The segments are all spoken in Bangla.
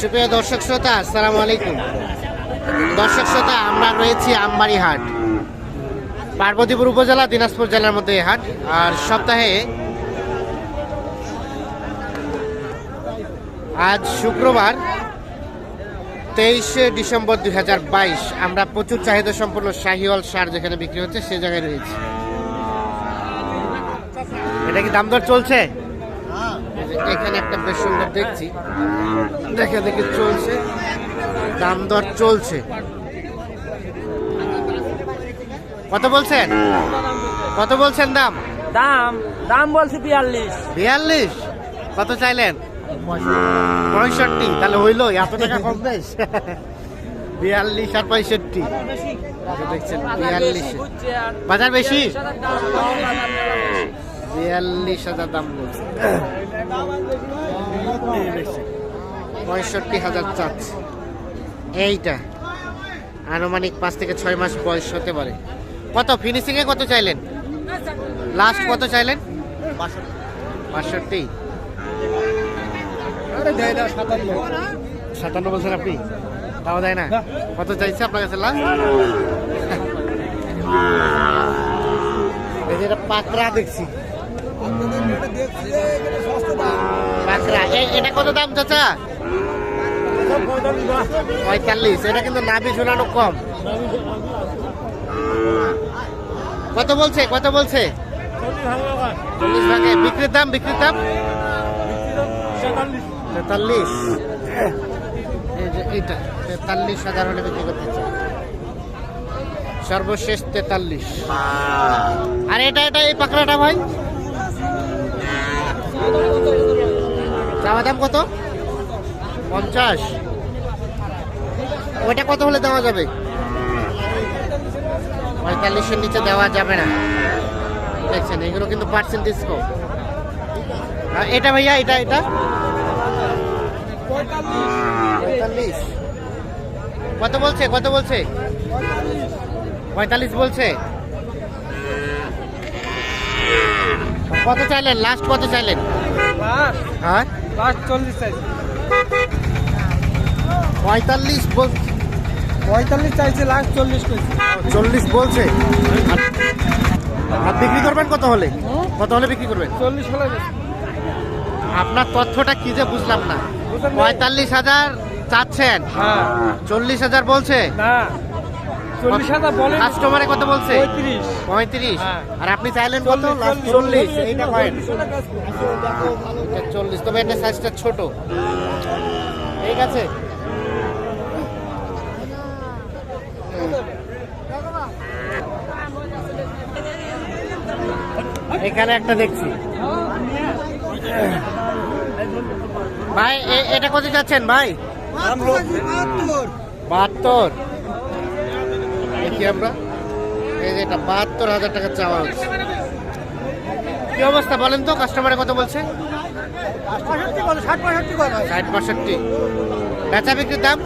সুপ্রিয় দর্শক শ্রোতা, আসসালামু আলাইকুম। দর্শক শ্রোতা, আমরা রয়েছি আমবাড়ি হাট। পার্বতীপুর উপজেলা, দিনাজপুর জেলার মধ্যে এই হাট। আর সপ্তাহে আজ শুক্রবার, তেইশে ডিসেম্বর দুই হাজার বাইশ। আমরা প্রচুর চাহিদা সম্পন্ন শাহিওয়াল সার যেখানে বিক্রি হচ্ছে, সে জায়গায় রয়েছে। এটা কি দাম দর চলছে? এখানে একটা বেশ সুন্দর দেখছি। দেখে দেখে চলছে। দাম দর চলছে। কত বলছেন? কত বলছেন দাম? দাম দাম বলছি বিয়াল্লিশ। বিয়াল্লিশ? কত চাইলেন? পঁয়ষট্টি। তাহলে হইল এত টাকা কম বেশ বিয়াল্লিশ আর পঁয়ষট্টি। দেখছেন বিয়াল্লিশ। বাজার বেশি। বিয়াল্লিশ হাজার দাম বলছে। পঁয়ষট্টি হাজার চাচ্ছে এইটা। আনুমানিক পাঁচ থেকে ছয় মাস বয়স হতে পারে। কত? ফিনিশিংয়ে কত চাইলেন? লাস্ট কত চাইলেন? বাষট্টি। সাতান্ন। বলছেন আপনি? তাও দেয় না? কত চাইছে আপনার কাছে লাস্ট এটা পাকড়া দেখছি। এটা কত দাম চাচা? পঁয়তাল্লিশ। এটা কিন্তু নাভি ঝুলানো কম। কত বলছে? কত বলছে? চল্লিশ ভাগে। বিক্রির দাম বিক্রির দাম? তেতাল্লিশ। এইটা তেতাল্লিশ হাজার হলে বিক্রি করতে চাই। সর্বশেষ তেতাল্লিশ। আর এটা এটা এই পাকড়াটা ভাই? চাওয়া দাম কত? পঞ্চাশ। ওইটা কত হলে দেওয়া যাবে? পঁয়তাল্লিশের নিচে দেওয়া যাবে না। দেখছেন এগুলো কিন্তু পার্সেন্টেজ কম এটা ভাইয়া এটা এটা? পঁয়তাল্লিশ। কত বলছে কত বলছে? পঁয়তাল্লিশ বলছে? কত চাইলেন? লাস্ট কত চাইলেন? হ্যাঁ লাস্ট চল্লিশ চাইছি। পঁয়তাল্লিশ বল- পঁয়তাল্লিশ চাইছে লাস্ট চল্লিশ চল্লিশ বলছে। আর- আর বিক্রি করবেন কত হলে? কত হলে বিক্রি করবেন? চল্লিশ হলে আপনার তথ্যটা কি যে বুঝলাম না। পঁয়তাল্লিশ হাজার চাচ্ছেন। হ্যাঁ। চল্লিশ হাজার বলছে। না। চল্লিশ হাজার বলে কাস্টমারে কত বলছে? পঁয়ত্রিশ। পঁয়ত্রিশ? হ্যাঁ। আর আপনি চাইলেন কত? চল্লিশ। এইটা চল্লিশ। তবে এটা সাইজটা ছোট। ঠিক আছে? এখানে একটা দেখছি। ভাই এটা কত যাচ্ছেন ভাই? বাহাত্তর। দেখি আমরা। এই যে এটা বাহাত্তর হাজার টাকা চাওয়া হচ্ছে। কি অবস্থা বলেন তো কাস্টমারে কত বলছে? ষাট পঁয়ষট্টি। বেচা বিক্রির দাম?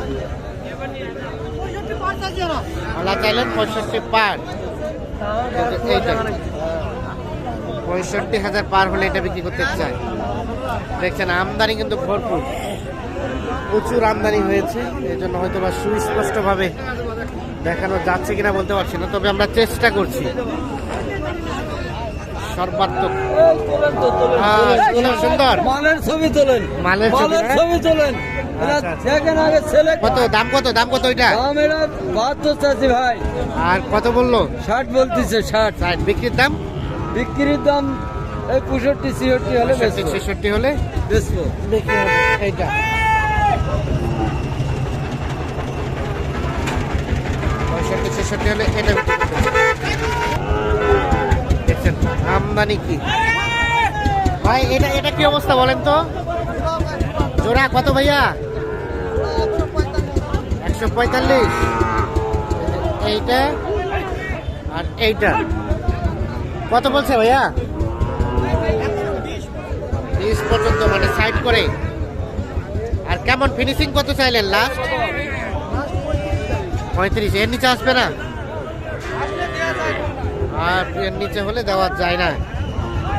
পঁয়ষট্টি হাজার পার হলে এটা বিক্রি করতে দেখছেন, আমদানি কিন্তু ভরপুর। প্রচুর আমদানি হয়েছে। এই জন্য হয়তো বা সুস্পষ্টভাবে দেখানো যাচ্ছে কিনা বলতে পারছি না তবে আমরা চেষ্টা করছি। সর্বাত্মক। হ্যাঁ, সুন্দর, সুন্দর। মালের ছবি তোলেন। মালের ছবি, মালের? ছবি তোলেন। এরা আচ্ছা, আচ্ছা। কত দাম কত দাম কত বাহাত্তর চাচ্ছি ভাই। আর কত বলল? ষাট বলতেছে ষাট। ষাট। বিক্রির দাম? বিক্রির দাম এই পঁয়ষট্টি ছিষট্টি হলে ছেষট্টি হলে? বেচবো। এইটা। পঁয়ষট্টি ছেষট্টি হলে এটা। দেখছেন, আমদানি কি? ভাই, এটা এটা কি অবস্থা বলেন তো? জোড়া কত ভাইয়া? একশো পঁয়তাল্লিশ। এইটা আর এইটা। কত বলছে ভাইয়া? পর্যন্ত মানে সাইড করে। আর কেমন ফিনিশিং কত চাইলেন? লাস্ট পঁয়ত্রিশ এর নিচে আসবে না? আর এর নিচে হলে দেওয়া যায় না।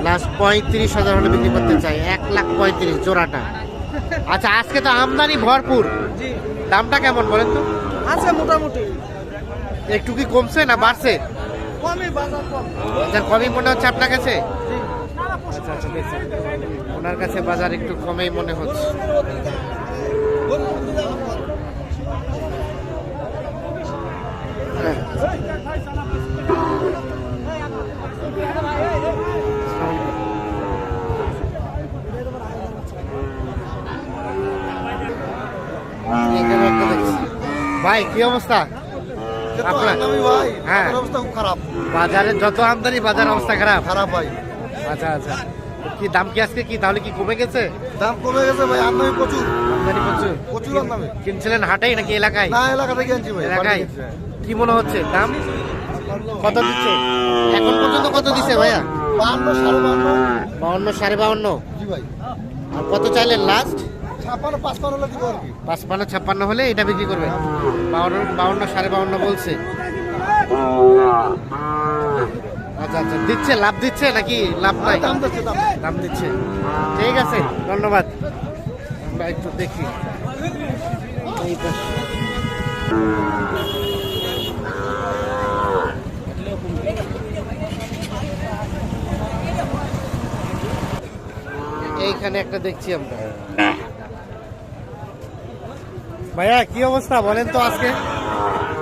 লাস্ট পঁয়ত্রিশ হাজার হলে বিক্রি করতে চাই। এক লাখ পঁয়ত্রিশ জোড়াটা। আচ্ছা আজকে তো আমদানি ভরপুর। দামটা কেমন বলেন তো? আছে মোটামুটি। একটু কি কমছে না বাড়ছে? কমই মনে হচ্ছে আপনার কাছে? আচ্ছা আচ্ছা ওনার কাছে বাজার একটু কমেই মনে হচ্ছে। ভাই কি অবস্থা? হ্যাঁ। বাজারে যত আমদানি বাজার অবস্থা খারাপ। খারাপ ভাই। আচ্ছা আচ্ছা। কি দাম কি আজকে কি? তাহলে কি কমে গেছে? দাম কমে গেছে ভাই আমদানি প্রচুর। আমদানি প্রচুর। প্রচুর আমদানি। কিনছিলেন হাটেই নাকি এলাকায়? না এলাকা থেকে আনছি ভাই এলাকায়। কি মনে হচ্ছে? দাম? কত দিচ্ছে? এখন পর্যন্ত কত দিচ্ছে ভাইয়া? বান্ন সাড়ে বান্ন বাউন্ন সাড়ে বাউন্ন জি ভাই। আর কত চাইলেন লাস্ট ছাপান্ন পাঁচ পান্ন হলে দিব আর কি। পাঁচপান্ন ছাপ্পান্ন হলে এটা বিক্রি করবে? বাউন্ন বাউন্ন সাড়ে বাউন্ন বলছে। আচ্ছা আচ্ছা দিচ্ছে লাভ দিচ্ছে নাকি লাভ নাই? দাম দিচ্ছে দাম। দিচ্ছে। ঠিক আছে ধন্যবাদ। আমরা একটু দেখি। এইখানে একটা দেখছি আমরা। ভাইয়া কি অবস্থা বলেন তো আজকে?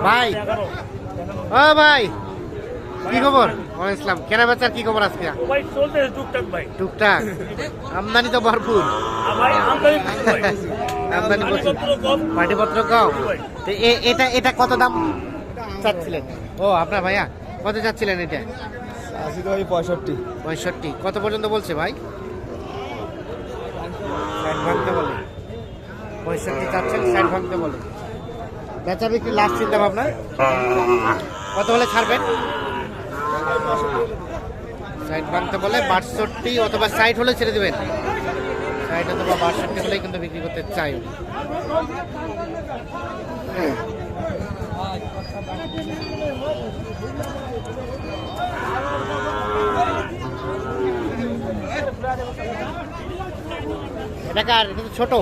ভাই। ও ভাই কি খবর? ওয়ালাইকুম ইসলাম কেনা বেচার কি খবর আজকে? ভাই টুকটাক ভাই। টুকটাক? আমদানি তো ভরপুর। ভাই আমদানি আমদানি কম? পাটিপত্র কম? তো এ- এটা এটা কত দাম চাচ্ছিলেন? ও আপনার ভাইয়া কত চাচ্ছিলেন এটা? আশি তো পঁয়ষট্টি। পঁয়ষট্টি। কত পর্যন্ত বলছে ভাই ষাট ভাঙতে বলে পঁয়ষট্টি চাচ্ছেন? ষাট ভাঙতে বলে। বেচা বিক্রি লাস্ট চিন্তা ভাবনা? কত হলে ছাড়বেন? ষাট ভাঙতে বলে বাষট্টি অথবা ষাট হলে ছেড়ে দেবেন। ষাট অথবা বাষট্টি হলেই কিন্তু বিক্রি করতে চাই। এটা কার? এটা তো ছোট।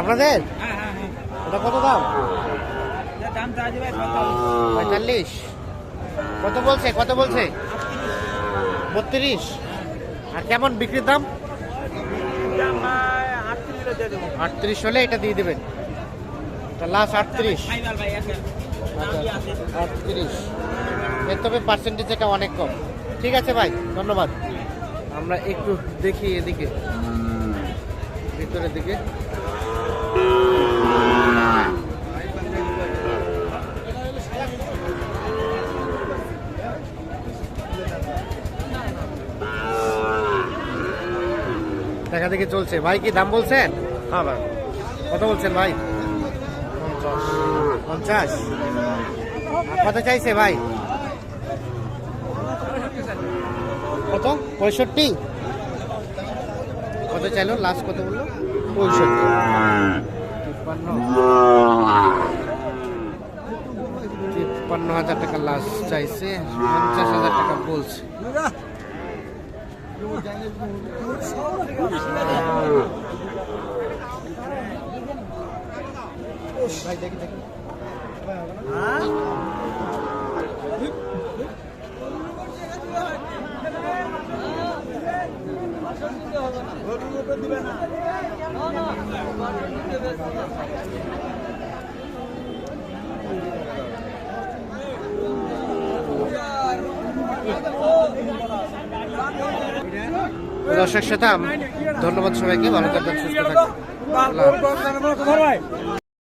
আপনাদের? এটা কত দাম? পঁয়তাল্লিশ। কত বলছে? কত বলছে? বত্রিশ। আর কেমন বিক্রির দাম? আটত্রিশ হলে এটা দিয়ে দেবেন। লাস্ট আটত্রিশ। আটত্রিশ। এর তবে পার্সেন্টেজ এটা অনেক কম। ঠিক আছে ভাই ধন্যবাদ। আমরা একটু দেখি এদিকে। ভিতরের দিকে। দেখা দেখি চলছে। ভাই কি দাম বলছেন? হ্যাঁ ভাই। কত বলছেন ভাই? পঞ্চাশ। কত চাইছে ভাই? কত? পঁয়ষট্টি? কত চাইলো? লাস্ট কত বলল? পঁয়ষট্টি তিপ্পান্ন তিপ্পান্ন হাজার টাকা লাস্ট চাইছে, পঞ্চাশ হাজার টাকা বলছে। দর্শক সাথে ধন্যবাদ সবাইকে ভালো থাকবেন সুস্থ থাকবেন।